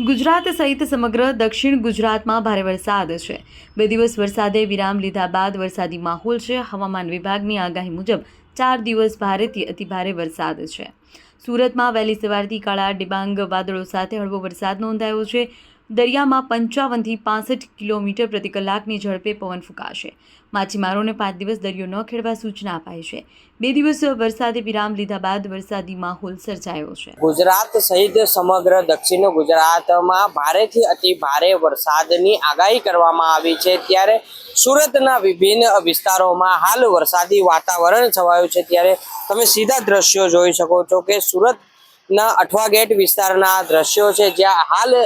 ગુજરાત સહિત સમગ્ર દક્ષિણ ગુજરાતમાં ભારે વરસાદ છે. બે દિવસ વરસાદે વિરામ લીધા બાદ વરસાદી માહોલ છે. હવામાન વિભાગની આગાહી મુજબ ચાર દિવસ ભારેથી અતિભારે વરસાદ છે. સુરતમાં વહેલી સવારથી કાળા ડિબાંગ વાદળો સાથે હળવો વરસાદ નોંધાયો છે. દરિયામાં પંચાવનથી પાસઠ કિલોમીટર પ્રતિ કલાકની ઝડપે પવન ફૂંકાશે. માછીમારોને પાંચ દિવસ દરિયો ન ખેડવા સૂચના અપાઈ છે. બે દિવસ વરસાદે વિરામ લીધા બાદ વરસાદી માહોલ સર્જાયો છે. ગુજરાત સહિત સમગ્ર દક્ષિણ ગુજરાતમાં ભારેથી અતિ ભારે વરસાદની આગાહી કરવામાં આવી છે. ત્યારે સુરતના વિભિન્ન વિસ્તારોમાં હાલ વરસાદી વાતાવરણ છવાયું છે. ત્યારે તમે સીધા દ્રશ્યો જોઈ શકો છો કે સુરતના અઠવા ગેટ વિસ્તારના દ્રશ્યો છે. જ્યાં હાલ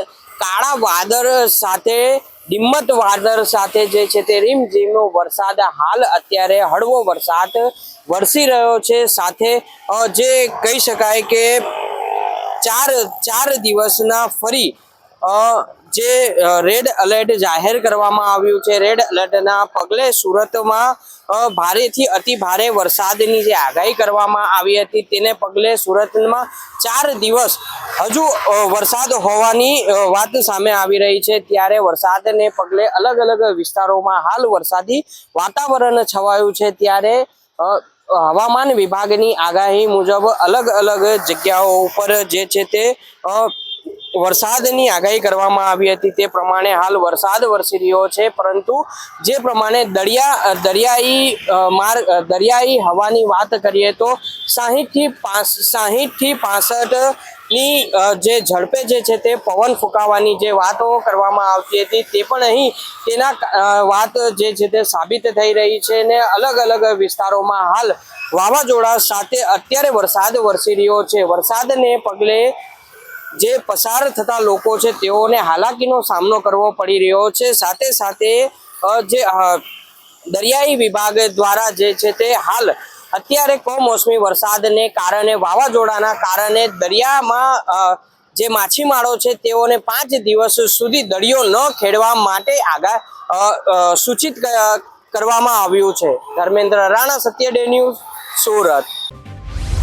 કાળા વાદળ સાથે, ડિમ્મત વાદળ સાથે જે છે તે રીમઝીમ વરસાદ હાલ અત્યારે હળવો વરસાદ વરસી રહ્યો છે. સાથે જે કહી શકાય કે ચાર ચાર દિવસના ફરી જે રેડ એલર્ટ જાહેર કરવામાં આવ્યું છે. રેડ એલર્ટના પગલે સુરતમાં ભારેથી અતિ ભારે વરસાદની જે આગાહી કરવામાં આવી હતી, તેને પગલે સુરતમાં ચાર દિવસ હજુ વરસાદ હોવાની વાત સામે આવી રહી છે. ત્યારે વરસાદને પગલે અલગ અલગ વિસ્તારોમાં હાલ વરસાદી વાતાવરણ છવાયું છે. ત્યારે હવામાન વિભાગની આગાહી મુજબ અલગ અલગ જગ્યાઓ ઉપર જે છે તે વરસાદની આગાહી કરવામાં આવી હતી. તે પ્રમાણે હાલ વરસાદ વરસી રહ્યો છે, પરંતુ જે પ્રમાણે દરિયા દરિયાઈ માર્ગ દરિયાઈ હવાની વાત કરીએ તો સાહીઠથી પાંચ, સાહીઠથી પાસઠની જે ઝડપે જે છે તે પવન ફૂંકાવાની જે વાતો કરવામાં આવતી હતી, તે પણ અહીં તેના વાત જે છે તે સાબિત થઈ રહી છે ને અલગ અલગ વિસ્તારોમાં હાલ વાવાઝોડા સાથે અત્યારે વરસાદ વરસી રહ્યો છે. વરસાદને પગલે જે પસાર થતા લોકો છે તેઓને હાલાકીનો સામનો કરવો પડી રહ્યો છે. સાથે સાથે જે દરિયાઈ વિભાગ દ્વારા જે છે તે હાલ અત્યારે કમોસમી વરસાદને કારણે વાવાઝોડાના કારણે દરિયામાં જે માછીમારો છે તેઓને પાંચ દિવસ સુધી દરિયો ન ખેડવા માટે આગા અ, અ, સૂચિત કરવામાં આવ્યું છે. Dharmendra Rana Satya day news Surat.